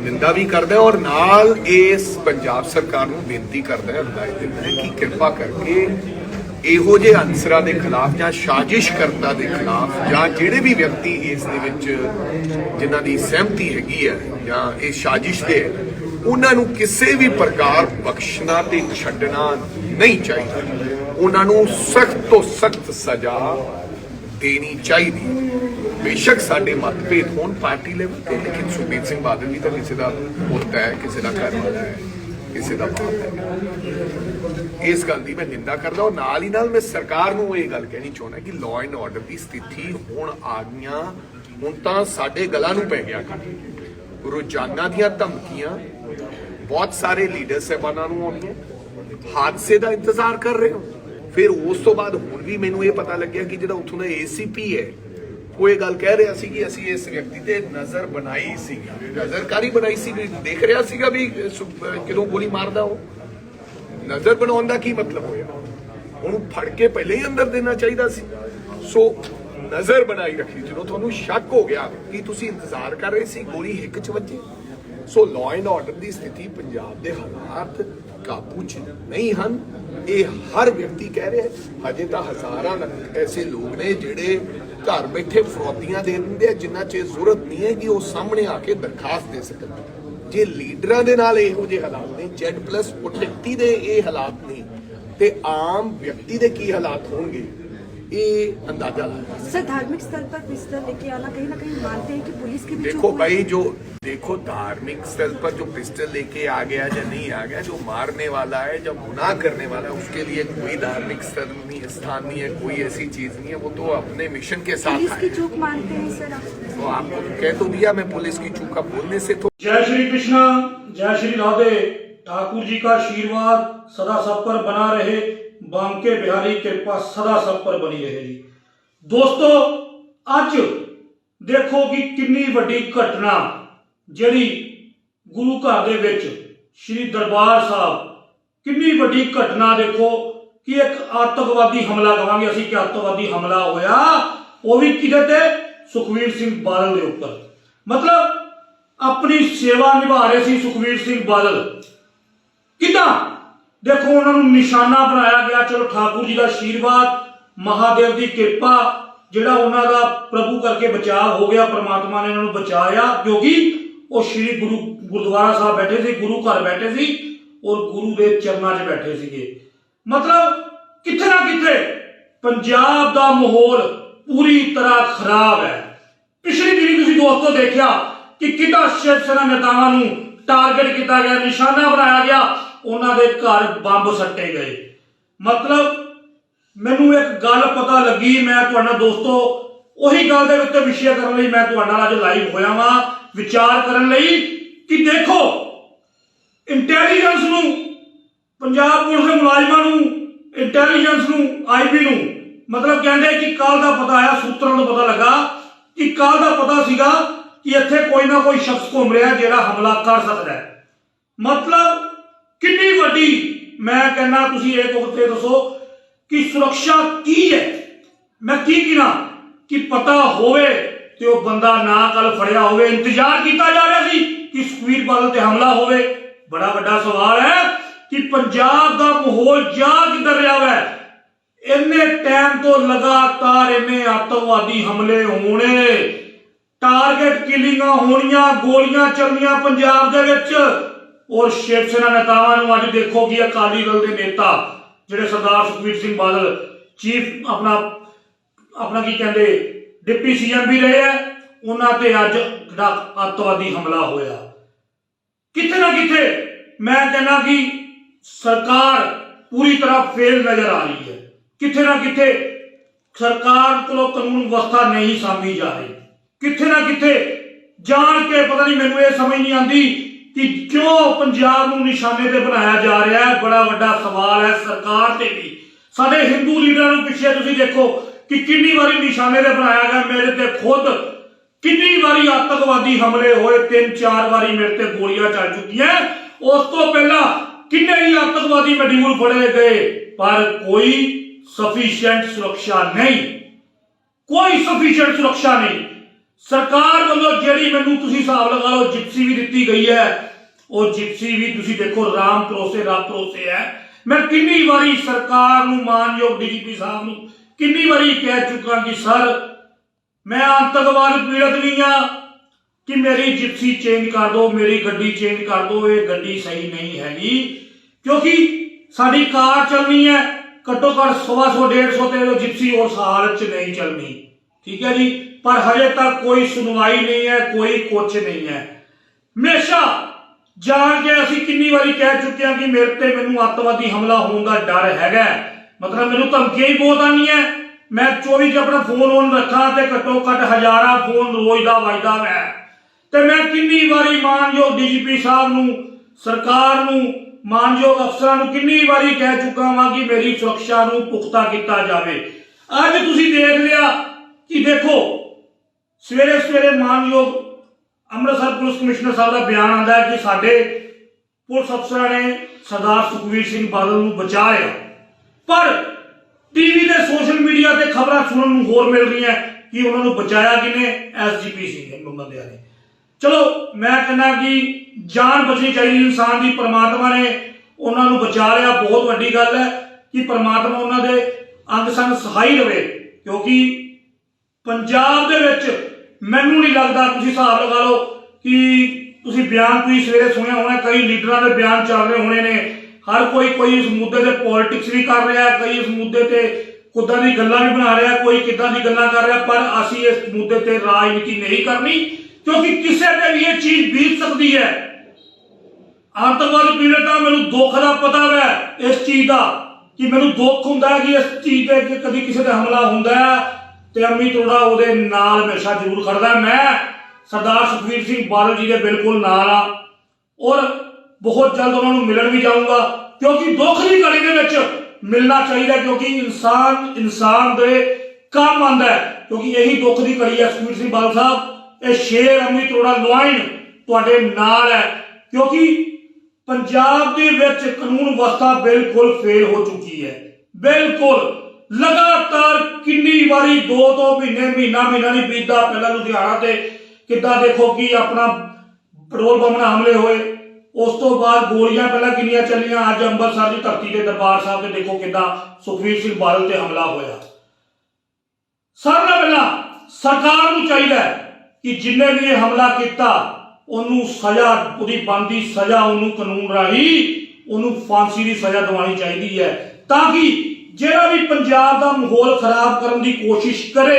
ਨਿੰਦਾ ਵੀ ਕਰਦਾ ਔਰ ਨਾਲ ਇਸ ਪੰਜਾਬ ਸਰਕਾਰ ਨੂੰ ਬੇਨਤੀ ਕਰਦਾ ਹੈ ਹਦਾਇਤ ਦਿੰਦਾ ਹੈ ਕਿ ਕਿਰਪਾ ਕਰਕੇ ਇਹੋ ਜਿਹੇ ਅਨਸਰਾਂ ਦੇ ਖਿਲਾਫ ਜਾਂ ਸਾਜ਼ਿਸ਼ ਕਰਤਾ ਦੇ ਖਿਲਾਫ ਜਾਂ ਜਿਹੜੇ ਵੀ ਵਿਅਕਤੀ ਇਸ ਦੇ ਵਿੱਚ ਜਿਨ੍ਹਾਂ ਦੀ ਸਹਿਮਤੀ ਹੈਗੀ ਹੈ ਜਾਂ ਇਹ ਸਾਜ਼ਿਸ਼ ਦੇ ਹੈ, ਉਹਨਾਂ ਨੂੰ ਕਿਸੇ ਵੀ ਪ੍ਰਕਾਰ ਬਖਸ਼ਣਾ ਤੇ ਛੱਡਣਾ ਨਹੀਂ ਚਾਹੀਦਾ। ਉਹਨਾਂ ਨੂੰ ਸਖਤ ਤੋਂ ਸਖਤ ਸਜ਼ਾ ਦੇਣੀ ਚਾਹੀਦੀ ਹੈ। ਬੇਸ਼ੱਕ ਸਾਡੇ ਮਤਭੇਦ ਹੋਣ ਪਾਰਟੀ ਲੈਵਲ ਤੇ, ਲੇਕਿਨ ਸੁਖਬੀਰ ਸਿੰਘ ਬਾਦਲ ਵੀ ਤਾਂ ਕਿਸੇ ਦਾ ਪੁੱਤ ਹੈ, ਕਿਸੇ ਦਾ ਘਰ ਵਾਲਾ ਹੈ, ਕਿਸੇ ਦਾ ਬਾਪ ਹੈ। ਇਸ ਗੱਲ ਦੀ ਮੈਂ ਨਿੰਦਾ ਕਰਦਾ ਔਰ ਨਾਲ ਹੀ ਨਾਲ ਮੈਂ ਸਰਕਾਰ ਨੂੰ ਇਹ ਗੱਲ ਕਹਿਣੀ ਚਾਹੁੰਦਾ ਕਿ ਲਾਅ ਐਂਡ ਆਰਡਰ ਦੀ ਸਥਿਤੀ ਹੁਣ ਆ ਗਈਆਂ। ਹੁਣ ਤਾਂ ਸਾਡੇ ਗਲਾਂ ਨੂੰ ਪੈ ਗਿਆ ਕੰਮ। ਰੋਜ਼ਾਨਾ ਦੀਆਂ ਧਮਕੀਆਂ, ਬਹੁਤ ਸਾਰੇ ਲੀਡਰ ਸਾਹਿਬਾਨਾਂ ਨੂੰ ਆਉਂਦੀਆਂ। ਹਾਦਸੇ ਦਾ ਇੰਤਜ਼ਾਰ ਕਰ ਰਹੇ ਹੋ। ਫਿਰ ਉਸ ਤੋਂ ਬਾਅਦ ਹੁਣ ਵੀ ਮੈਨੂੰ ਇਹ ਪਤਾ ਲੱਗਿਆ ਕਿ ਜਿਹੜਾ ਉੱਥੋਂ ਦਾ ਏਸੀਪੀ ਹੈ, ਉਹ ਇਹ ਗੱਲ ਕਹਿ ਰਿਹਾ ਸੀ ਕਿ ਅਸੀਂ ਇਸ ਵਿਅਕਤੀ ਤੇ ਨਜ਼ਰ ਬਣਾਈ ਸੀ ਨਜ਼ਰ ਬਣਾਈ ਸੀ ਦੇਖ ਰਿਹਾ ਸੀਗਾ ਵੀ ਕਿਦੋਂ ਗੋਲੀ ਮਾਰਦਾ ਉਹ। ਨਜ਼ਰ ਬਣਾਉਣ ਦਾ ਕੀ ਮਤਲਬ ਹੋਇਆ? ਉਹਨੂੰ ਫੜ ਕੇ ਪਹਿਲੇ ਹੀ ਅੰਦਰ ਦੇਣਾ ਚਾਹੀਦਾ ਸੀ। ਸੋ, ਨਜ਼ਰ ਬਣਾਈ ਰੱਖੀ। ਜਦੋਂ ਤੁਹਾਨੂੰ ਸ਼ੱਕ ਹੋ ਗਿਆ ਕਿ ਤੁਸੀਂ ਇੰਤਜ਼ਾਰ ਕਰ ਰਹੇ ਸੀ ਗੋਲੀ ਹਿੱਕ ਚ ਵੱਜੇ, ਸੋ ਲਾਅ ਐਂਡ ਆਰਡਰ ਦੀ ਸਥਿਤੀ ਪੰਜਾਬ ਦੇ ਹਾਲਾਤ ਕਾਬੂ 'ਚ ਨਹੀਂ ਹਨ। ਇਹ ਹਰ ਵਿਅਕਤੀ ਕਹਿ ਰਿਹਾ ਹਜੇ ਤਾਂ ਹਜ਼ਾਰਾਂ ਐਸੇ ਲੋਕ ਨੇ ਜਿਹੜੇ ਘਰ ਬੈਠੇ ਫਰੌਦੀਆਂ ਦੇ ਦਿੰਦੇ ਆ, ਜਿੰਨਾ ਚ ਜ਼ਰੂਰਤ ਨਹੀਂ ਹੈ ਕਿ ਉਹ ਸਾਹਮਣੇ ਆ ਕੇ ਦਰਖਾਸਤ ਦੇ ਸਕਣ। ਜੇ ਲੀਡਰਾਂ ਦੇ ਨਾਲ ਇਹੋ ਜਿਹੇ ਹਾਲਾਤ ਨੇ ਜੈਡ ਪਲੱਸ ਪ੍ਰੋਟੈਕਟੀ ਦੇ ਇਹ ਹਾਲਾਤ ਨੇ, ਤੇ ਆਮ ਵਿਅਕਤੀ ਦੇ ਕੀ ਹਾਲਾਤ ਹੋਣਗੇ? ये अंदाज़ा लगाया। सर धार्मिक स्थल पर पिस्टल लेके आना कहीं ना कहीं मानते हैं कि पुलिस की देखो भाई जो देखो धार्मिक स्थल पर जो पिस्टल लेके आ गया या नहीं आ गया जो मारने वाला है जो गुनाह करने वाला है उसके लिए कोई धार्मिक स्थल नहीं स्थान नहीं है कोई ऐसी चीज़ नहीं है। वो तो अपने मिशन के साथ पुलिस की चूक मानते हैं सर तो आपको तो कह तो दिया मैं पुलिस की चूक का बोलने से तो जय श्री कृष्णा जय श्री राधे। ठाकुर जी का आशीर्वाद सदा सब पर बना रहे। ਬਾਮ ਬਿਹਾਰੀ ਕਿਰਪਾ ਸਦਾ ਸਭ ਪਰ ਬਣੀ ਰਹੇ ਜੀ। ਦੋਸਤੋ, ਅੱਜ ਦੇਖੋ ਕਿ ਕਿੰਨੀ ਵੱਡੀ ਘਟਨਾ ਜਿਹੜੀ ਗੁਰੂ ਘਰ ਦੇ ਵਿੱਚ ਸ੍ਰੀ ਦਰਬਾਰ ਸਾਹਿਬ ਕਿੰਨੀ ਵੱਡੀ ਘਟਨਾ ਦੇਖੋ ਕਿ ਇੱਕ ਆਤੰਕਵਾਦੀ ਹਮਲਾ ਕਰਾਂਗੇ, ਅਸੀਂ ਕਿ ਆਤੰਕਵਾਦੀ ਹਮਲਾ ਹੋਇਆ, ਉਹ ਵੀ ਕਿਹਦੇ ਤੇ? ਸੁਖਵੀਰ ਸਿੰਘ ਬਾਦਲ ਦੇ ਉੱਪਰ। ਮਤਲਬ, ਆਪਣੀ ਸੇਵਾ ਨਿਭਾ ਰਹੇ ਸੀ ਸੁਖਵੀਰ ਸਿੰਘ ਬਾਦਲ। ਕਿਦਾਂ? ਦੇਖੋ, ਉਹਨਾਂ ਨੂੰ ਨਿਸ਼ਾਨਾ ਬਣਾਇਆ ਗਿਆ, ਚਲੋ ਠਾਕੁਰ ਜੀ ਦਾ ਆਸ਼ੀਰਵਾਦ ਮਹਾਦੇਵ ਦੀ ਕਿਰਪਾ, ਜਿਹੜਾ ਉਹਨਾਂ ਦਾ ਪ੍ਰਭੂ ਕਰਕੇ ਬਚਾਅ ਹੋ ਗਿਆ, ਪ੍ਰਮਾਤਮਾ ਨੇ ਉਹਨਾਂ ਨੂੰ ਬਚਾਇਆ, ਕਿਉਂਕਿ ਉਹ ਸ੍ਰੀ ਗੁਰੂ ਗੁਰਦੁਆਰਾ ਸਾਹਿਬ ਬੈਠੇ ਸੀ, ਗੁਰੂ ਘਰ ਬੈਠੇ ਸੀ, ਔਰ ਗੁਰੂ ਦੇ ਚਰਨਾਂ 'ਚ ਬੈਠੇ ਸੀਗੇ। ਮਤਲਬ ਕਿੱਥੇ ਨਾ ਕਿੱਥੇ ਪੰਜਾਬ ਦਾ ਮਾਹੌਲ ਪੂਰੀ ਤਰ੍ਹਾਂ ਖਰਾਬ ਹੈ। ਪਿਛਲੀ ਦਿਨੀ ਤੁਸੀਂ ਦੋਸਤੋ ਦੇਖਿਆ ਕਿ ਕਿੱਦਾਂ ਸ਼ਿਵ ਸੈਨਾ ਨੇਤਾਵਾਂ ਨੂੰ ਟਾਰਗੇਟ ਕੀਤਾ ਗਿਆ, ਨਿਸ਼ਾਨਾ ਬਣਾਇਆ ਗਿਆ ਉਹਨਾਂ ਦੇ ਘਰ ਬੰਬ ਸੱਟੇ ਗਏ। ਮਤਲਬ ਮੈਨੂੰ ਇੱਕ ਗੱਲ ਪਤਾ ਲੱਗੀ, ਮੈਂ ਤੁਹਾਡਾ ਦੋਸਤੋ, ਉਹੀ ਗੱਲ ਦੇ ਉੱਤੇ ਵਿਸ਼ੇ ਕਰਨ ਲਈ ਮੈਂ ਤੁਹਾਡੇ ਨਾਲ ਅੱਜ ਲਾਈਵ ਹੋਇਆ ਵਾਂ, ਵਿਚਾਰ ਕਰਨ ਲਈ ਕਿ ਦੇਖੋ ਇੰਟੈਲੀਜੈਂਸ ਨੂੰ, ਪੰਜਾਬ ਪੁਲਿਸ ਦੇ ਮੁਲਾਜ਼ਮਾਂ ਨੂੰ ਇੰਟੈਲੀਜੈਂਸ ਨੂੰ ਆਈਬੀ ਨੂੰ, ਮਤਲਬ ਕਹਿੰਦੇ ਕਿ ਕੱਲ ਦਾ ਪਤਾ ਆਇਆ, ਸੂਤਰਾਂ ਨੂੰ ਪਤਾ ਲੱਗਾ ਕਿ ਕੱਲ ਦਾ ਪਤਾ ਸੀਗਾ ਕਿ ਇੱਥੇ ਕੋਈ ਨਾ ਕੋਈ ਸ਼ਖਸ ਘੁੰਮ ਰਿਹਾ ਜਿਹੜਾ ਹਮਲਾ ਕਰ ਸਕਦਾ ਹੈ। ਮਤਲਬ ਕਿੰਨੀ ਵੱਡੀ? ਮੈਂ ਕਹਿੰਦਾ ਤੁਸੀਂ ਇਹ ਕੋਤੇ ਦੱਸੋ ਕਿ ਸੁਰੱਖਿਆ ਕੀ ਹੈ? ਮੈਂ ਕੀ ਕਿਨਾ ਕਿ ਪਤਾ ਹੋਵੇ ਤੇ ਉਹ ਬੰਦਾ ਨਾ ਕੱਲ ਫੜਿਆ ਹੋਵੇ, ਇੰਤਜ਼ਾਰ ਕੀਤਾ ਜਾ ਰਿਹਾ ਸੀ ਕਿ ਸੁਖਵੀਰ ਬਾਦਲ ਤੇ ਹਮਲਾ ਹੋਵੇ। ਬੜਾ ਵੱਡਾ ਸਵਾਲ ਹੈ ਕਿ ਪੰਜਾਬ ਦਾ ਮਾਹੌਲ ਜਾ ਕਿੱਧਰ ਰਿਹਾ ਹੈ ਇੰਨੇ ਟਾਈਮ ਤੋਂ ਲਗਾਤਾਰ ਇੰਨੇ ਆਤੰਕਵਾਦੀ ਹਮਲੇ ਹੋਣੇ ਟਾਰਗੇਟ ਕਿਲਿੰਗਾਂ ਹੋਣੀਆਂ, ਗੋਲੀਆਂ ਚੱਲਣੀਆਂ ਪੰਜਾਬ ਦੇ ਵਿੱਚ। ਔਰ ਸ਼ਿਵ ਸੈਨਾ ਨੇਤਾਵਾਂ ਨੂੰ ਅੱਜ ਦੇਖੋ ਕਿ ਅਕਾਲੀ ਦਲ ਦੇ ਨੇਤਾ ਜਿਹੜੇ ਸਰਦਾਰ ਸੁਖਬੀਰ ਸਿੰਘ ਬਾਦਲ ਚੀਫ ਆਪਣਾ ਆਪਣਾ ਕੀ ਕਹਿੰਦੇ, ਡਿਪਟੀ ਸੀਐਮ ਵੀ ਰਹੇ ਆ, ਉਹਨਾਂ ਤੇ ਅੱਜ ਅੱਤਵਾਦੀ ਹਮਲਾ ਹੋਇਆ। ਕਿਤੇ ਨਾ ਕਿਤੇ ਮੈਂ ਕਹਿੰਦਾ ਕਿ ਸਰਕਾਰ ਪੂਰੀ ਤਰ੍ਹਾਂ ਫੇਲ ਨਜ਼ਰ ਆ ਰਹੀ ਹੈ। ਕਿਤੇ ਨਾ ਕਿਤੇ ਸਰਕਾਰ ਕੋਲੋਂ ਕਾਨੂੰਨ ਵਿਵਸਥਾ ਨਹੀਂ ਸਾਂਭੀ ਜਾ ਰਹੀ। ਕਿਤੇ ਨਾ ਕਿਤੇ ਜਾਣ ਕੇ ਪਤਾ ਨਹੀਂ ਮੈਨੂੰ ਇਹ ਸਮਝ ਨਹੀਂ ਆਉਂਦੀ ਕਿ ਕਿਉਂ ਪੰਜਾਬ ਨੂੰ ਨਿਸ਼ਾਨੇ ਤੇ ਬਣਾਇਆ ਜਾ ਰਿਹਾ ਹੈ? ਬੜਾ ਵੱਡਾ ਸਵਾਲ ਹੈ ਸਰਕਾਰ ਤੇ ਵੀ। ਸਾਡੇ ਹਿੰਦੂ ਲੀਡਰਾਂ ਨੂੰ ਪਿੱਛੇ ਤੁਸੀਂ ਦੇਖੋ ਕਿ ਕਿੰਨੀ ਵਾਰੀ ਨਿਸ਼ਾਨੇ ਤੇ ਬਣਾਇਆ ਗਿਆ ਮੇਰੇ ਤੇ ਖੁਦ। ਕਿੰਨੀ ਵਾਰੀ ਆਤੰਕਵਾਦੀ ਹਮਲੇ ਹੋਏ, ਤਿੰਨ ਚਾਰ ਵਾਰੀ ਮੇਰੇ ਤੇ ਗੋਲੀਆਂ ਚੱਲ ਚੁੱਕੀਆਂ। ਉਸ ਤੋਂ ਪਹਿਲਾਂ ਕਿੰਨੇ ਹੀ ਆਤੰਕਵਾਦੀ ਮਡਿਊਲ ਫੜੇ ਗਏ, ਪਰ ਕੋਈ ਸਫੀਸ਼ੀਐਂਟ ਸੁਰੱਖਿਆ ਨਹੀਂ। ਕੋਈ ਸਫੀਸ਼ੀਐਂਟ ਸੁਰੱਖਿਆ ਨਹੀਂ। ਸਰਕਾਰ ਵੱਲੋਂ ਜਿਹੜੀ ਮੈਨੂੰ ਤੁਸੀਂ ਹਿਸਾਬ ਲਗਾ ਲਓ ਜਿਪਸੀ ਵੀ ਦਿੱਤੀ ਗਈ ਹੈ, ਉਹ ਜਿਪਸੀ ਵੀ ਤੁਸੀਂ ਦੇਖੋ ਰਾਮ ਭਰੋਸੇ, ਰੱਬ ਭਰੋਸੇ ਹੈ। ਮੈਂ ਕਿੰਨੀ ਵਾਰੀ ਸਰਕਾਰ ਨੂੰ, ਮਾਨਯੋਗ ਡੀਜੀਪੀ ਸਾਹਿਬ ਨੂੰ ਕਿੰਨੀ ਵਾਰੀ ਕਹਿ ਚੁੱਕਾ ਕਿ ਸਰ, ਮੈਂ ਆਤੰਕਵਾਦ ਪੀੜਤ ਨਹੀਂ ਆ ਕਿ ਮੇਰੀ ਜਿਪਸੀ ਚੇਂਜ ਕਰ ਦਿਓ, ਮੇਰੀ ਗੱਡੀ ਚੇਂਜ ਕਰ ਦਿਓ, ਇਹ ਗੱਡੀ ਸਹੀ ਨਹੀਂ ਹੈਗੀ। ਕਿਉਂਕਿ ਸਾਡੀ ਕਾਰ ਚੱਲਣੀ ਹੈ, ਘੱਟੋ ਘੱਟ 100 150 ਤੇ ਜਿਪਸੀ ਉਸ ਹਾਲਤ 'ਚ ਨਹੀਂ ਚੱਲਣੀ। ਠੀਕ ਹੈ ਜੀ? ਪਰ ਹਜੇ ਤੱਕ ਕੋਈ ਸੁਣਵਾਈ ਨਹੀਂ ਹੈ, ਕੋਈ ਕੁਛ ਨਹੀਂ ਹੈ। ਹਮੇਸ਼ਾ ਜਾਣ ਕੇ ਅਸੀਂ ਕਿੰਨੀ ਵਾਰੀ ਕਹਿ ਚੁੱਕੇ ਹਾਂ ਕਿ ਮੇਰੇ ਤੇ ਮੈਨੂੰ ਅੱਤਵਾਦੀ ਹਮਲਾ ਹੋਣ ਦਾ ਡਰ ਹੈਗਾ ਮਤਲਬ ਮੈਨੂੰ ਧਮਕੀਆਂ ਹੀ ਬਹੁਤ ਆਉਂਦੀਆਂ ਮੈਂ 24 ਚ ਆਪਣਾ ਫੋਨ ਔਨ ਰੱਖਾਂ ਤੇ ਘੱਟੋ ਘੱਟ ਹਜ਼ਾਰਾਂ ਫੋਨ ਰੋਜ਼ ਦਾ ਵੱਜਦਾ ਹੈ। ਤੇ ਮੈਂ ਕਿੰਨੀ ਵਾਰੀ ਮਾਨਯੋਗ ਡੀਜੀਪੀ ਸਾਹਿਬ ਨੂੰ, ਸਰਕਾਰ ਨੂੰ, ਮਾਨਯੋਗ ਅਫਸਰਾਂ ਨੂੰ ਕਿੰਨੀ ਵਾਰੀ ਕਹਿ ਚੁੱਕਾ ਹਾਂ ਕਿ ਮੇਰੀ ਸੁਰੱਖਿਆ ਨੂੰ ਪੁਖਤਾ ਕੀਤਾ ਜਾਵੇ। ਅੱਜ ਤੁਸੀਂ ਦੇਖ ਲਿਆ ਕਿ ਦੇਖੋ ਸਵੇਰੇ ਸਵੇਰੇ ਮਾਨਯੋਗ ਅੰਮ੍ਰਿਤਸਰ ਪੁਲਿਸ ਕਮਿਸ਼ਨਰ ਸਾਹਿਬ ਦਾ ਬਿਆਨ ਆਉਂਦਾ ਹੈ ਕਿ ਸਾਡੇ ਪੁਲਿਸ ਅਫਸਰਾਂ ਨੇ ਸਰਦਾਰ ਸੁਖਵੀਰ ਸਿੰਘ ਬਾਦਲ ਨੂੰ ਬਚਾਇਆ ਪਰ ਟੀਵੀ ਤੇ ਸੋਸ਼ਲ ਮੀਡੀਆ ਤੇ ਖਬਰਾਂ ਸੁਣਨ ਨੂੰ ਹੋਰ ਮਿਲ ਰਹੀਆਂ ਕਿ ਉਹਨਾਂ ਨੂੰ ਬਚਾਇਆ ਕਿਨੇ ਐਸਜੀਪੀ ਸਿੰਘ ਬੰਦਿਆਂ ਨੇ। ਚਲੋ, ਮੈਂ ਕਹਿੰਦਾ ਕਿ ਜਾਨ ਬਚਣੀ ਚਾਹੀਦੀ ਇਨਸਾਨ ਦੀ, ਪਰਮਾਤਮਾ ਨੇ ਉਹਨਾਂ ਨੂੰ ਬਚਾ ਲਿਆ। ਬਹੁਤ ਵੱਡੀ ਗੱਲ ਹੈ ਕਿ ਪਰਮਾਤਮਾ ਉਹਨਾਂ ਦੇ ਅੰਗ ਸੰਗ ਸਹਾਈ ਰਵੇ, ਕਿਉਂਕਿ ਪੰਜਾਬ ਦੇ ਵਿੱਚ ਮੈਨੂੰ ਨਹੀਂ ਲੱਗਦਾ ਤੁਸੀਂ ਹਿਸਾਬ ਲਗਾ ਲਓ ਕਿ ਤੁਸੀਂ ਬਿਆਨ ਤੁਸੀਂ ਸਵੇਰੇ ਸੁਣਿਆ ਹੋਣਾ, ਕਈ ਲੀਡਰਾਂ ਦੇ ਬਿਆਨ ਚੱਲ ਰਹੇ ਹੋਣੇ ਨੇ। ਹਰ ਕੋਈ ਕੋਈ ਇਸ ਮੁੱਦੇ ਤੇ ਪੋਲਿਟਿਕਸ ਵੀ ਕਰ ਰਿਹਾ, ਕਈ ਇਸ ਮੁੱਦੇ ਤੇ ਕੁੱਦਾਂ ਦੀ ਗੱਲਾਂ ਵੀ ਬਣਾ ਰਿਹਾ, ਕੋਈ ਕਿੱਦਾਂ ਦੀ ਗੱਲਾਂ ਕਰ ਰਿਹਾ, ਪਰ ਅਸੀਂ ਇਸ ਮੁੱਦੇ ਤੇ ਰਾਜਨੀਤੀ ਨਹੀਂ ਕਰਨੀ, ਕਿਉਂਕਿ ਕਿਸੇ ਤੇ ਵੀ ਇਹ ਚੀਜ਼ ਬੀਤ ਸਕਦੀ ਹੈ। ਆਤੰਕਵਾਦ ਪੀੜਤ ਦਾ ਮੈਨੂੰ ਦੁੱਖ ਦਾ ਪਤਾ ਹੈ ਇਸ ਚੀਜ਼ ਦਾ, ਕਿ ਮੈਨੂੰ ਦੁੱਖ ਹੁੰਦਾ ਕਿ ਇਸ ਚੀਜ਼ ਤੇ ਕਦੀ ਕਿਸੇ ਤੇ ਹਮਲਾ ਹੁੰਦਾ ਹੈ। ਤੇ ਅੰਮੀ ਤੋੜਾ ਉਹਦੇ ਨਾਲ ਹਮੇਸ਼ਾ ਜ਼ਰੂਰ ਖੜਦਾ ਮੈਂ ਸਰਦਾਰ ਸੁਖਵੀਰ ਸਿੰਘ ਬਾਦਲ ਜੀ ਦੇ ਬਿਲਕੁਲ ਨਾਲ ਆ ਔਰ ਬਹੁਤ ਜਲਦ ਉਹਨਾਂ ਨੂੰ ਮਿਲਣ ਵੀ ਜਾਊਂਗਾ, ਕਿਉਂਕਿ ਦੁੱਖ ਦੀ ਘੜੀ ਦੇ ਵਿੱਚ ਮਿਲਣਾ ਚਾਹੀਦਾ ਕਿਉਂਕਿ ਇਨਸਾਨ ਇਨਸਾਨ ਦੇ ਕੰਮ ਆਂਦਾ ਕਿਉਂਕਿ ਇਹੀ ਦੁੱਖ ਦੀ ਘੜੀ ਹੈ ਸੁਖਵੀਰ ਸਿੰਘ ਬਾਦਲ ਸਾਹਿਬ। ਇਹ ਸ਼ੇਰ ਅੰਮੀ ਤੋੜਾ ਲੁਆਇਨ ਤੁਹਾਡੇ ਨਾਲ ਹੈ, ਕਿਉਂਕਿ ਪੰਜਾਬ ਦੇ ਵਿੱਚ ਕਾਨੂੰਨ ਵਿਵਸਥਾ ਬਿਲਕੁਲ ਫੇਲ ਹੋ ਚੁੱਕੀ ਹੈ। ਬਿਲਕੁਲ। ਲਗਾਤਾਰ ਕਿੰਨੀ ਵਾਰੀ ਦੋ ਦੋ ਮਹੀਨੇ, ਮਹੀਨਾ ਮਹੀਨਾ ਨਹੀਂ ਬੀਤਦਾ ਪਹਿਲਾਂ ਲੁਧਿਆਣਾ ਤੇ। ਕਿੱਦਾਂ ਦੇਖੋ ਕਿ ਆਪਣਾ ਪੈਟਰੋਲ ਬੰਬ ਨਾਲ ਹਮਲੇ ਹੋਏ? ਉਸ ਤੋਂ ਬਾਅਦ ਗੋਲੀਆਂ ਪਹਿਲਾਂ ਕਿੰਨੀਆਂ ਚੱਲੀਆਂ? ਅੱਜ ਅੰਮ੍ਰਿਤਸਰ ਦੀ ਧਰਤੀ ਤੇ ਦਰਬਾਰ ਸਾਹਿਬ ਤੇ ਦੇਖੋ ਕਿੱਦਾਂ ਸੁਖਵੀਰ ਸਿੰਘ ਬਾਦਲ ਤੇ ਹਮਲਾ ਹੋਇਆ। ਸਾਰਿਆਂ ਨਾਲੋਂ ਪਹਿਲਾਂ ਸਰਕਾਰ ਨੂੰ ਚਾਹੀਦਾ ਕਿ ਜਿੰਨੇ ਵੀ ਇਹ ਹਮਲਾ ਕੀਤਾ, ਉਹਨੂੰ ਸਜ਼ਾ, ਉਹਦੀ ਬਣਦੀ ਸਜ਼ਾ, ਉਹਨੂੰ ਕਾਨੂੰਨ ਰਾਹੀਂ ਉਹਨੂੰ ਫਾਂਸੀ ਦੀ ਸਜ਼ਾ ਦਿਵਾਉਣੀ ਚਾਹੀਦੀ ਹੈ। ਤਾਂ ਕਿ ਜਿਹੜਾ ਵੀ ਪੰਜਾਬ ਦਾ ਮਾਹੌਲ ਖਰਾਬ ਕਰਨ ਦੀ ਕੋਸ਼ਿਸ਼ ਕਰੇ,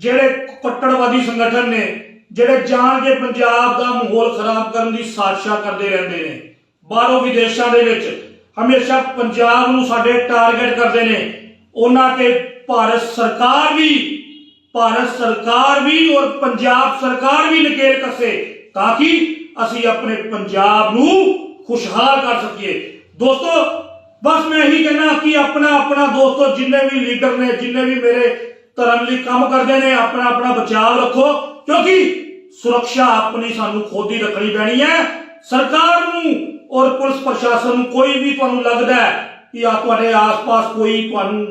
ਜਿਹੜੇ ਕੱਟੜਵਾਦੀ ਸੰਗਠਨ ਨੇ, ਜਿਹੜੇ ਜਾਣ ਕੇ ਪੰਜਾਬ ਦਾ ਮਾਹੌਲ ਖਰਾਬ ਕਰਨ ਦੀ ਸਾਜ਼ਿਸ਼ਾਂ ਕਰਦੇ ਰਹਿੰਦੇ ਨੇ, ਬਾਹਰੋਂ ਵਿਦੇਸ਼ਾਂ ਦੇ ਵਿੱਚ ਹਮੇਸ਼ਾ ਪੰਜਾਬ ਨੂੰ ਸਾਡੇ ਟਾਰਗੇਟ ਕਰਦੇ ਨੇ, ਉਹਨਾਂ ਤੇ ਭਾਰਤ ਸਰਕਾਰ ਵੀ, ਭਾਰਤ ਸਰਕਾਰ ਵੀ ਔਰ ਪੰਜਾਬ ਸਰਕਾਰ ਵੀ ਨਕੇਲ ਕੱਸੇ ਤਾਂ ਕਿ ਅਸੀਂ ਆਪਣੇ ਪੰਜਾਬ ਨੂੰ ਖੁਸ਼ਹਾਲ ਕਰ ਸਕੀਏ। ਦੋਸਤੋ ਬਸ ਮੈਂ ਇਹੀ ਕਹਿਣਾ ਕਿ ਆਪਣਾ ਆਪਣਾ ਦੋਸਤੋ, ਜਿੰਨੇ ਵੀ ਲੀਡਰ ਨੇ, ਜਿੰਨੇ ਵੀ ਮੇਰੇ ਧਰਮ ਲਈ ਕੰਮ ਕਰਦੇ ਨੇ, ਆਪਣਾ ਆਪਣਾ ਬਚਾਅ ਰੱਖੋ, ਕਿਉਂਕਿ ਸੁਰੱਖਿਆ ਆਪਣੀ ਸਾਨੂੰ ਖੁਦ ਰੱਖਣੀ ਪੈਣੀ ਹੈ। ਸਰਕਾਰ ਨੂੰ ਔਰ ਪੁਲਿਸ ਪ੍ਰਸ਼ਾਸਨ ਨੂੰ ਕੋਈ ਵੀ ਤੁਹਾਨੂੰ ਲੱਗਦਾ ਹੈ ਕਿ ਆ ਤੁਹਾਡੇ ਆਸ-ਪਾਸ ਕੋਈ ਤੁਹਾਨੂੰ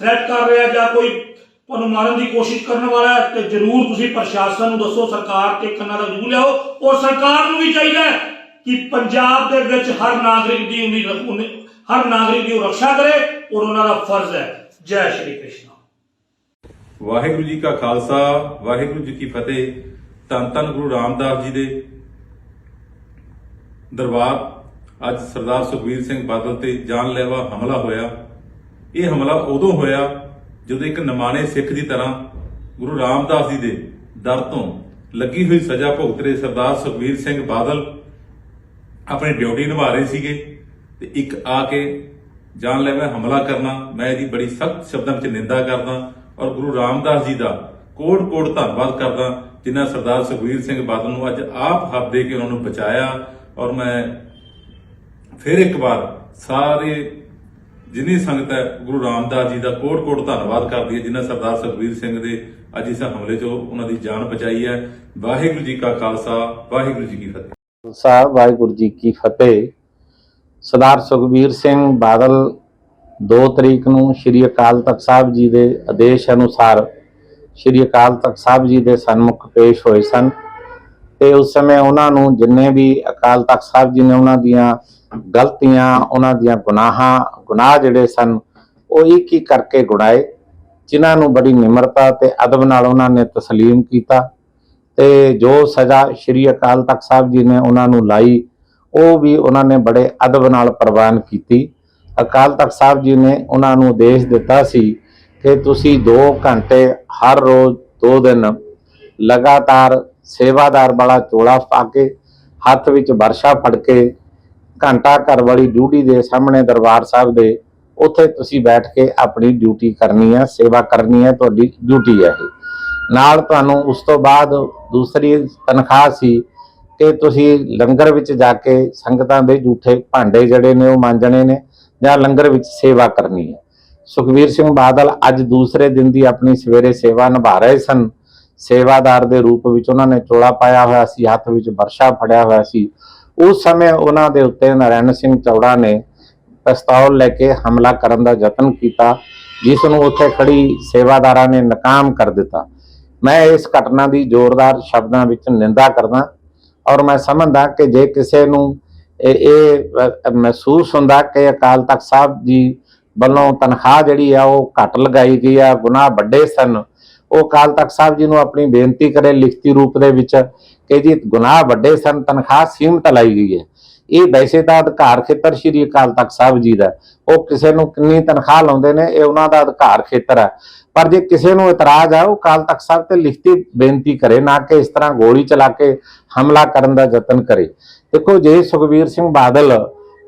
ਥ੍ਰੈਟ ਕਰ ਰਿਹਾ ਜਾਂ ਕੋਈ ਤੁਹਾਨੂੰ ਮਾਰਨ ਦੀ ਕੋਸ਼ਿਸ਼ ਕਰਨ ਵਾਲਾ ਹੈ, ਤੇ ਜ਼ਰੂਰ ਤੁਸੀਂ ਪ੍ਰਸ਼ਾਸਨ ਨੂੰ ਦੱਸੋ, ਸਰਕਾਰ ਤੇ ਕੰਨਾਂ ਦਾ ਜੂ ਲਿਆਓ। ਔਰ ਸਰਕਾਰ ਨੂੰ ਵੀ ਚਾਹੀਦਾ ਕਿ ਪੰਜਾਬ ਦੇ ਵਿੱਚ ਹਰ ਨਾਗਰਿਕ ਦੀ ਉਨੀ ਹਰ ਨਾਗਰਿਕ ਦੀ ਰੱਖਿਆ ਕਰੇ ਔਰ ਉਹਨਾਂ ਦਾ ਫਰਜ਼ ਹੈ। ਜੈ ਸ਼੍ਰੀ ਕ੍ਰਿਸ਼ਨ। ਵਾਹਿਗੁਰੂ ਜੀ ਕਾ ਖਾਲਸਾ, ਵਾਹਿਗੁਰੂ ਜੀ ਕੀ ਫਤਿਹ। ਧੰਨ ਧੰਨ ਗੁਰੂ ਰਾਮਦਾਸ ਜੀ ਦੇ ਦਰਬਾਰ। ਅੱਜ ਸਰਦਾਰ ਸੁਖਬੀਰ ਸਿੰਘ ਬਾਦਲ ਤੇ ਜਾਨਲੇਵਾ ਹਮਲਾ ਹੋਇਆ। ਇਹ ਹਮਲਾ ਉਦੋਂ ਹੋਇਆ ਜਦੋਂ ਇੱਕ ਨਮਾਣੇ ਸਿੱਖ ਦੀ ਤਰ੍ਹਾਂ ਗੁਰੂ ਰਾਮਦਾਸ ਜੀ ਦੇ ਦਰ ਤੋਂ ਲੱਗੀ ਹੋਈ ਸਜ਼ਾ ਭੁਗਤ ਰਹੇ ਸਰਦਾਰ ਸੁਖਬੀਰ ਸਿੰਘ ਬਾਦਲ। ਆਪਣੀ ਡਿਊਟੀ ਨਿਭਾ ਰਹੇ ਸੀਗੇ। ਤੇ ਇੱਕ ਆ ਕੇ ਜਾਨਲੇਵਾ ਹਮਲਾ ਕਰਨਾ, ਮੈਂ ਇਹਦੀ ਬੜੀ ਸਖਤ ਸ਼ਬਦਾਂ ਵਿੱਚ ਨਿੰਦਾ ਕਰਦਾ ਔਰ ਗੁਰੂ ਰਾਮਦਾਸ ਜੀ ਦਾ ਕੋਟ ਕੋਟ ਧੰਨਵਾਦ ਕਰਦਾ, ਜਿਨ੍ਹਾਂ ਸਰਦਾਰ ਸੁਖਬੀਰ ਸਿੰਘ ਬਾਦਲ ਨੂੰ ਅੱਜ ਆਪ ਹੱਥ ਦੇ ਕੇ ਉਹਨਾਂ ਨੂੰ ਬਚਾਇਆ ਔਰ ਮੈਂ ਫਿਰ ਇੱਕ ਵਾਰ ਸਾਰੇ ਜਿੰਨੀ ਸੰਗਤ ਹੈ, ਗੁਰੂ ਰਾਮਦਾਸ ਜੀ ਦਾ ਕੋਟ ਕੋਟ ਧੰਨਵਾਦ ਕਰਦੀ ਹੈ, ਜਿਨ੍ਹਾਂ ਸਰਦਾਰ ਸੁਖਬੀਰ ਸਿੰਘ ਦੇ ਅੱਜ ਇਸ ਹਮਲੇ 'ਚੋਂ ਉਹਨਾਂ ਦੀ ਜਾਨ ਬਚਾਈ ਹੈ। ਵਾਹਿਗੁਰੂ ਜੀ ਕਾ ਖਾਲਸਾ, ਵਾਹਿਗੁਰੂ ਜੀ ਕੀ ਫਤਿਹ। ਸਾਹਿਬ, ਵਾਹਿਗੁਰੂ ਜੀ ਕੀ ਫਤਿਹ। ਸਰਦਾਰ ਸੁਖਬੀਰ ਸਿੰਘ ਬਾਦਲ 2 ਤਰੀਕ ਨੂੰ ਸ੍ਰੀ ਅਕਾਲ ਤਖਤ ਸਾਹਿਬ ਜੀ ਦੇ ਆਦੇਸ਼ ਅਨੁਸਾਰ ਸ੍ਰੀ ਅਕਾਲ ਤਖਤ ਸਾਹਿਬ ਜੀ ਦੇ ਸਨਮੁਖ ਪੇਸ਼ ਹੋਏ ਸਨ ਤੇ ਉਸ ਸਮੇਂ ਉਹਨਾਂ ਨੂੰ ਜਿੰਨੇ ਵੀ ਅਕਾਲ ਤਖਤ ਸਾਹਿਬ ਜੀ ਨੇ ਉਹਨਾਂ ਦੀਆਂ ਗਲਤੀਆਂ, ਉਹਨਾਂ ਦੀਆਂ ਗੁਨਾਹਾਂ, ਗੁਨਾਹ ਜਿਹੜੇ ਸਨ, ਉਹ ਇੱਕ ਇੱਕ ਕਰਕੇ ਗੁਣਾਏ ਜਿਨ੍ਹਾਂ ਨੂੰ ਬੜੀ ਨਿਮਰਤਾ ਤੇ ਅਦਬ ਨਾਲ ਉਹਨਾਂ ਨੇ ਤਸਲੀਮ ਕੀਤਾ ਤੇ ਜੋ ਸਜ਼ਾ ਸ਼੍ਰੀ ਅਕਾਲ ਤਖਤ ਸਾਹਿਬ ਜੀ ਨੇ ਉਹਨਾਂ ਨੂੰ ਲਾਈ ਉਹ ਵੀ ਉਹਨਾਂ ਨੇ ਬੜੇ ਅਦਬ ਨਾਲ ਪ੍ਰਵਾਨ ਕੀਤੀ। ਅਕਾਲ ਤਖਤ ਸਾਹਿਬ ਜੀ ਨੇ ਉਹਨਾਂ ਨੂੰ ਆਦੇਸ਼ ਦਿੱਤਾ ਸੀ ਕਿ ਤੁਸੀਂ 2 ਘੰਟੇ ਹਰ ਰੋਜ਼ 2 ਦਿਨ ਲਗਾਤਾਰ ਸੇਵਾਦਾਰ ਵਾਲਾ ਚੋਲਾ ਪਾ ਕੇ, ਹੱਥ ਵਿੱਚ ਵਰਸ਼ਾ ਫੜ ਕੇ, ਘੰਟਾ ਘਰ ਵਾਲੀ ਡਿਊਟੀ ਦੇ ਸਾਹਮਣੇ ਦਰਬਾਰ ਸਾਹਿਬ ਦੇ ਉੱਥੇ ਤੁਸੀਂ ਬੈਠ ਕੇ ਆਪਣੀ ਡਿਊਟੀ ਕਰਨੀ ਹੈ, ਸੇਵਾ ਕਰਨੀ ਹੈ, ਤੁਹਾਡੀ ਡਿਊਟੀ ਹੈ ਇਹ। ਨਾਲ ਤੁਹਾਨੂੰ ਉਸ ਤੋਂ ਬਾਅਦ ਦੂਸਰੀ ਤਨਖਾਹ ਸੀ ਕਿ ਤੁਸੀਂ ਲੰਗਰ ਵਿੱਚ ਜਾ ਕੇ ਸੰਗਤਾਂ ਦੇ ਝੂਠੇ ਭਾਂਡੇ ਜਿਹੜੇ ਨੇ ਉਹ ਮਾਂਜਣੇ ਨੇ ਜਾਂ ਲੰਗਰ ਵਿੱਚ ਸੇਵਾ ਕਰਨੀ ਹੈ। ਸੁਖਵੀਰ ਸਿੰਘ ਬਾਦਲ ਅੱਜ ਦੂਸਰੇ ਦਿਨ ਦੀ ਆਪਣੀ ਸਵੇਰੇ ਸੇਵਾ ਨਿਭਾ ਰਹੇ ਸਨ। ਸੇਵਾਦਾਰ ਦੇ ਰੂਪ ਵਿੱਚ ਉਹਨਾਂ ਨੇ ਚੋਲਾ ਪਾਇਆ ਹੋਇਆ ਸੀ, ਹੱਥ ਵਿੱਚ ਵਰਸ਼ਾ ਫੜਿਆ ਹੋਇਆ ਸੀ। ਉਸ ਸਮੇਂ ਉਹਨਾਂ ਦੇ ਉੱਤੇ ਨਰੈਣ ਸਿੰਘ ਚੌੜਾ ਨੇ ਪਿਸਤੌਲ ਲੈ ਕੇ ਹਮਲਾ ਕਰਨ ਦਾ ਯਤਨ ਕੀਤਾ, ਜਿਸ ਨੂੰ ਉੱਥੇ ਖੜੀ ਸੇਵਾਦਾਰਾਂ ਨੇ ਨਾਕਾਮ ਕਰ ਦਿੱਤਾ। ਮੈਂ ਇਸ ਘਟਨਾ ਦੀ ਜ਼ੋਰਦਾਰ ਸ਼ਬਦਾਂ ਵਿੱਚ ਨਿੰਦਾ ਕਰਦਾ ਔਰ ਮੈਂ ਸਮਝਦਾ ਕਿ ਜੇ ਕਿਸੇ ਨੂੰ ਇਹ ਮਹਿਸੂਸ ਹੁੰਦਾ ਕਿ ਅਕਾਲ ਤਖਤ ਸਾਹਿਬ ਜੀ ਵੱਲੋਂ ਤਨਖਾਹ ਜਿਹੜੀ ਆ ਉਹ ਘੱਟ ਲਗਾਈ ਗਈ ਆ, ਗੁਨਾਹ ਵੱਡੇ ਸਨ, ਉਹ ਅਕਾਲ ਤਖਤ ਸਾਹਿਬ ਜੀ ਨੂੰ ਆਪਣੀ ਬੇਨਤੀ ਕਰੇ ਲਿਖਤੀ ਰੂਪ ਦੇ ਵਿੱਚ ਕਿ ਜੀ ਗੁਨਾਹ ਵੱਡੇ ਸਨ, ਤਨਖਾਹ ਸੀਮਤ ਲਾਈ ਗਈ ਹੈ। ਇਹ ਵੈਸੇ ਤਾਂ ਅਧਿਕਾਰ ਖੇਤਰ ਸ਼੍ਰੀ ਅਕਾਲ ਤਖਤ ਸਾਹਿਬ ਜੀ ਦਾ ਉਹ ਕਿਸੇ ਨੂੰ ਕਿੰਨੀ ਤਨਖਾਹ ਲਾਉਂਦੇ ਨੇ, ਇਹ ਉਹਨਾਂ ਦਾ ਅਧਿਕਾਰ ਖੇਤਰ ਹੈ। ਪਰ ਜੇ ਕਿਸੇ ਨੂੰ ਇਤਰਾਜ਼ ਆ, ਉਹ ਅਕਾਲ ਤਖਤ ਸਾਹਿਬ ਤੇ ਲਿਖਤੀ ਬੇਨਤੀ ਕਰੇ, ਨਾ ਕਿ ਇਸ ਤਰ੍ਹਾਂ ਗੋਲੀ ਚਲਾ ਕੇ ਹਮਲਾ ਕਰਨ ਦਾ ਯਤਨ ਕਰੇ। ਦੇਖੋ, ਜੇ ਸੁਖਵੀਰ ਸਿੰਘ ਬਾਦਲ,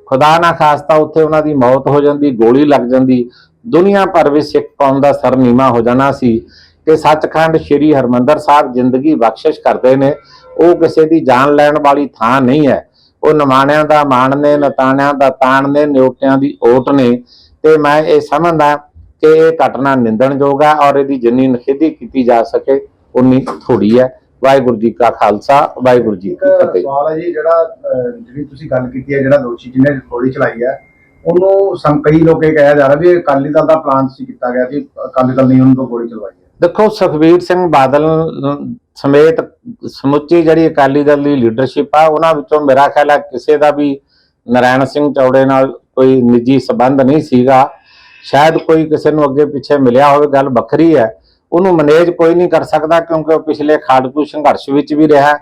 ਖੁਦਾ ਨਾ ਖਾਸਤਾ ਉੱਥੇ ਉਹਨਾਂ ਦੀ ਮੌਤ ਹੋ ਜਾਂਦੀ, ਗੋਲੀ ਲੱਗ ਜਾਂਦੀ, ਦੁਨੀਆ ਭਰ ਵਿੱਚ ਸਿੱਖ ਕੌਮ ਦਾ ਸਰ ਨੀਵਾਂ ਹੋ ਜਾਣਾ ਸੀ ਕਿ ਸੱਚਖੰਡ ਸ੍ਰੀ ਹਰਮੰਦਰ ਸਾਹਿਬ ਜ਼ਿੰਦਗੀ ਬਖਸ਼ਿਸ਼ ਕਰਦੇ ਨੇ, ਉਹ ਕਿਸੇ ਦੀ ਜਾਨ ਲੈਣ ਵਾਲੀ ਥਾਂ ਨਹੀਂ ਹੈ। ਉਹ ਨਿਮਾਣਿਆਂ ਦਾ ਮਾਣ ਨੇ ਨਤਾਣਿਆਂ ਦਾ ਤਾਣ ਨੇ ਨਿਉਟਿਆਂ ਦੀ ਓਟ ਨੇ। ਤੇ ਮੈਂ ਇਹ ਸਮਝਦਾ ਕਿ ਇਹ ਘਟਨਾ ਨਿੰਦਣਯੋਗ ਹੈ ਔਰ ਇਹਦੀ ਜਿੰਨੀ ਨਖੇਦੀ ਕੀਤੀ ਜਾ ਸਕੇ ਉਨੀ ਥੋੜੀ ਹੈ। ਵਾਹਿਗੁਰੂ ਜੀ ਕਾ ਖਾਲਸਾ ਵਾਹਿਗੁਰੂ ਜੀ ਕੀ ਫਤਿਹ। ਸਵਾਲ ਹੈ ਜੀ ਜਿਹੜਾ ਜਿਹੜੀ ਤੁਸੀਂ ਗੱਲ ਕੀਤੀ ਹੈ ਜਿਹੜਾ ਦੋਸ਼ੀ ਜਿਹਨੇ ਗੋਲੀ ਚਲਾਈ ਹੈ ਉਹਨੂੰ ਸੰ ਕਈ ਲੋਕ ਇਹ ਕਿਹਾ ਜਾ ਰਿਹਾ ਵੀ ਅਕਾਲੀ ਦਲ ਦਾ ਪਲਾਨ ਸੀ ਕੀਤਾ ਗਿਆ ਸੀ ਅਕਾਲੀ ਦਲ ਨੇ ਉਹਨਾਂ ਤੋਂ ਗੋਲੀ ਚਲਵਾਈ ਹੈ। ਦੇਖੋ ਸੁਖਬੀਰ ਸਿੰਘ ਬਾਦਲ ਸਮੇਤ ਸਮੁੱਚੀ ਜਿਹੜੀ ਅਕਾਲੀ ਦਲ ਦੀ ਲੀਡਰਸ਼ਿਪ ਆ, ਉਹਨਾਂ ਵਿੱਚੋਂ ਮੇਰਾ ਖਿਆਲ ਹੈ ਕਿਸੇ ਦਾ ਵੀ ਨਰਾਇਣ ਸਿੰਘ ਚੌੜੇ ਨਾਲ ਕੋਈ ਨਿੱਜੀ ਸਬੰਧ ਨਹੀਂ ਸੀਗਾ। ਸ਼ਾਇਦ ਕੋਈ ਕਿਸੇ ਨੂੰ ਅੱਗੇ ਪਿੱਛੇ ਮਿਲਿਆ ਹੋਵੇ, ਗੱਲ ਵੱਖਰੀ ਹੈ। ਉਹਨੂੰ ਮੈਨੇਜ ਕੋਈ ਨਹੀਂ ਕਰ ਸਕਦਾ ਕਿਉਂਕਿ ਉਹ ਪਿਛਲੇ ਖਾੜਕੂ ਸੰਘਰਸ਼ ਵਿੱਚ ਵੀ ਰਿਹਾ।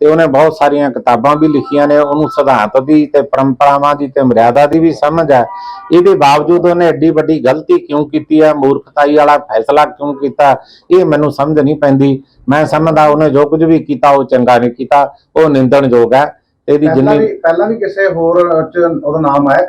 ਤੇ ਉਹਨੇ ਬਹੁਤ ਸਾਰੀਆਂ ਕਿਤਾਬਾਂ ਵੀ ਲਿਖੀਆਂ ਨੇ ਉਹਨੂੰ ਸਿਧਾਂਤ ਦੀ ਤੇ ਪਰੰਪਰਾਵਾਂ ਦੀ ਤੇ ਮਰਿਆਦਾ ਦੀ ਵੀ ਸਮਝ ਹੈ। ਇਹਦੇ ਬਾਵਜੂਦ ਉਹਨੇ ਐਡੀ ਵੱਡੀ ਗਲਤੀ ਕਿਉਂ ਕੀਤੀ ਹੈ? ਮੂਰਖਤਾਈ ਵਾਲਾ ਫੈਸਲਾ ਕਿਉਂ ਕੀਤਾ? ਇਹ ਮੈਨੂੰ ਸਮਝ ਨਹੀਂ ਪੈਂਦੀ। ਮੈਂ ਸਮਝਦਾ ਉਹਨੇ ਜੋ ਕੁਝ ਵੀ ਕੀਤਾ ਉਹ ਚੰਗਾ ਨਹੀਂ ਕੀਤਾ। ਉਹ ਨਿੰਦਣਯੋਗ ਹੈ। ਇਹਦੀ ਜਿੰਨੀ ਪਹਿਲਾਂ ਵੀ ਕਿਸੇ ਹੋਰ ਚ ਉਹਦਾ ਨਾਮ ਆਇਆ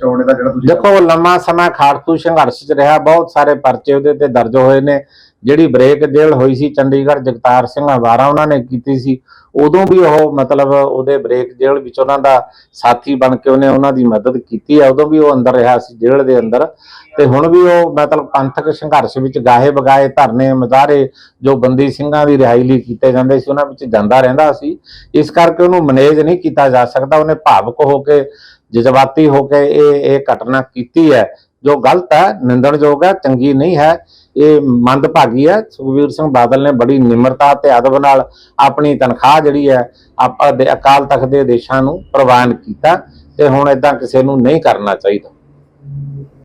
ਚੌੜੇ ਦਾ ਜਿਹੜਾ ਤੁਸੀਂ ਦੇਖੋ ਲੰਮਾ ਸਮਾਂ ਖਾੜਕੂ ਸੰਘਰਸ਼ 'ਚ ਰਿਹਾ। ਬਹੁਤ ਸਾਰੇ ਪਰਚੇ ਉਹਦੇ ਤੇ ਦਰਜ ਹੋਏ ਨੇ। ਜਿਹੜੀ ਬ੍ਰੇਕ ਜੇਲ੍ਹ ਹੋਈ ਸੀ ਚੰਡੀਗੜ੍ਹ ਜਗਤਾਰ ਸਿੰਘ ਹਵਾਰਾ ਉਹਨਾਂ ਨੇ ਕੀਤੀ ਸੀ, ਉਦੋਂ ਵੀ ਉਹ ਮਤਲਬ ਉਹਦੇ ਬ੍ਰੇਕ ਜੇਲ੍ਹ ਵਿੱਚ ਉਹਨਾਂ ਦਾ ਸਾਥੀ ਬਣ ਕੇ ਉਹਨੇ ਉਹਨਾਂ ਦੀ ਮਦਦ ਕੀਤੀ ਹੈ ਉਦੋਂ ਵੀ ਉਹ ਅੰਦਰ ਰਿਹਾ ਸੀ ਜੇਲ੍ਹ ਦੇ ਅੰਦਰ। ਤੇ ਹੁਣ ਵੀ ਉਹ ਮਤਲਬ ਪੰਥਕ ਸੰਘਰਸ਼ ਵਿੱਚ ਗਾਹੇ ਬਗਾਏ ਧਰਨੇ ਮੁਜ਼ਾਹਰੇ ਜੋ ਬੰਦੀ ਸਿੰਘਾਂ ਦੀ ਰਿਹਾਈ ਲਈ ਕੀਤੇ ਜਾਂਦੇ ਸੀ, ਉਹਨਾਂ ਵਿੱਚ ਜਾਂਦਾ ਰਹਿੰਦਾ ਸੀ। ਇਸ ਕਰਕੇ ਉਹਨੂੰ ਮੈਨੇਜ ਨਹੀਂ ਕੀਤਾ ਜਾ ਸਕਦਾ, ਉਹਨੇ ਭਾਵਕ ਹੋ ਕੇ, ਜਜ਼ਬਾਤੀ ਹੋ ਕੇ ਇਹ ਇਹ ਘਟਨਾ ਕੀਤੀ ਹੈ। ਜੋ ਗਲਤ ਹੈ, ਨਿੰਦਣਯੋਗ ਹੈ, ਚੰਗੀ ਨਹੀਂ ਹੈ। ਇਹ ਮੰਦਭਾਗੀ ਹੈ। ਸੁਖਬੀਰ ਸਿੰਘ ਬਾਦਲ ਨੇ ਬੜੀ ਨਿਮਰਤਾ ਤੇ ਅਦਬ ਨਾਲ ਆਪਣੀ ਤਨਖਾਹ ਜਿਹੜੀ ਹੈ, ਆਪਾਂ ਦੇ ਅਕਾਲ ਤਖਤ ਦੇ ਆਦੇਸ਼ਾਂ ਨੂੰ ਪ੍ਰਵਾਨ ਕੀਤਾ ਤੇ ਹੁਣ ਇਦਾਂ ਕਿਸੇ ਨੂੰ ਨਹੀਂ ਕਰਨਾ ਚਾਹੀਦਾ।